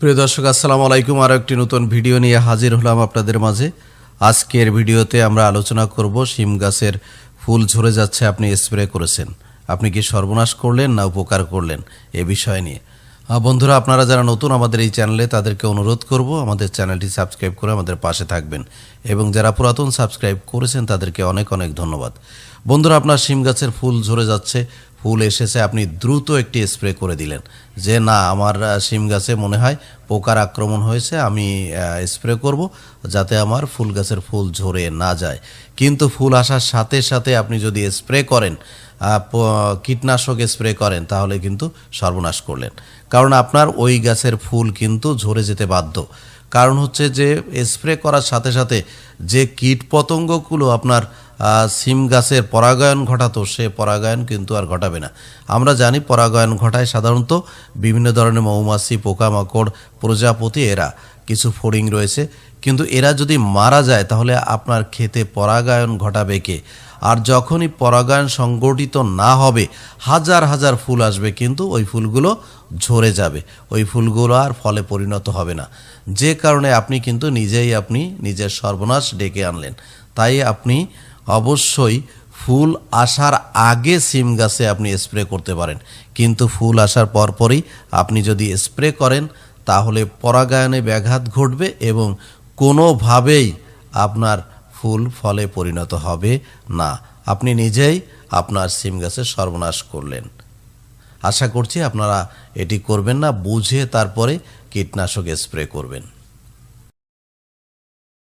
প্রিয় দর্শক আসসালামু আলাইকুম। আরও একটি নতুন ভিডিও নিয়ে হাজির হলাম আপনাদের মাঝে। আজকের ভিডিওতে আমরা আলোচনা করব শিম গাছের ফুল ঝরে যাচ্ছে আপনি স্প্রে করেছেন। আপনি কি সর্বনাশ করলেন না উপকার করলেন এ বিষয় নিয়ে? আহ, বন্ধুরা আপনারা যারা নতুন আমাদের এই চ্যানেলে তাদেরকে অনুরোধ করব আমাদের চ্যানেলটি সাবস্ক্রাইব করে আমাদের পাশে থাকবেন। এবং যারা পুরাতন সাবস্ক্রাইব করেছেন তাদেরকে অনেক অনেক ধন্যবাদ। বন্ধুরা, আপনার শিম গাছের ফুল ঝরে যাচ্ছে। ফুল এসেছে, আপনি দ্রুত একটি স্প্রে করে দিলেন। যে, না, আমার শিম গাছে মনে হয় পোকার আক্রমণ হয়েছে, আমি স্প্রে করব যাতে আমার ফুল গাছের ফুল ঝরে না যায়। কিন্তু ফুল আসার সাথে সাথে আপনি যদি স্প্রে করেন কীটনাশক স্প্রে করেন, তাহলে কিন্তু সর্বনাশ করলেন। কারণ আপনার ওই গাছের ফুল কিন্তু ঝরে যেতে বাধ্য। কারণ হচ্ছে যে, স্প্রে করার সাথে সাথে যে কীট পতঙ্গগুলো আপনার সিম গাছের পরাগায়ন ঘটাতো, সে পরাগায়ন কিন্তু আর ঘটাবে না। আমরা জানি পরাগায়ন ঘটায় সাধারণত বিভিন্ন ধরনের মৌমাছি, পোকামাকড়, প্রজাপতি এরা, কিছু ফড়িং রয়েছে। কিন্তু এরা যদি মারা যায়, তাহলে আপনার ক্ষেতে পরাগায়ন ঘটাবে কে? আর যখনই পরাগায়ন সংগঠিত না হবে, হাজার হাজার ফুল আসবে, কিন্তু ওই ফুলগুলো ঝরে যাবে। ওই ফুলগুলো আর ফলে পরিণত হবে না। যে কারণে আপনি কিন্তু নিজেই আপনি নিজের সর্বনাশ ডেকে আনলেন। তাই আপনি অবশ্যই ফুল আসার আগে সিম গাছে আপনি স্প্রে করতে পারেন। কিন্তু ফুল আসার পরপরই আপনি যদি স্প্রে করেন, তাহলে পরাগায়নে ব্যাঘাত ঘটবে এবং কোনোভাবেই আপনার ফুল ফলে পরিণত হবে না। আপনি নিজেই আপনার সিম গাছের সর্বনাশ করলেন। আশা করছি আপনারা এটি করবেন না, বুঝে তারপরে কীটনাশক স্প্রে করবেন।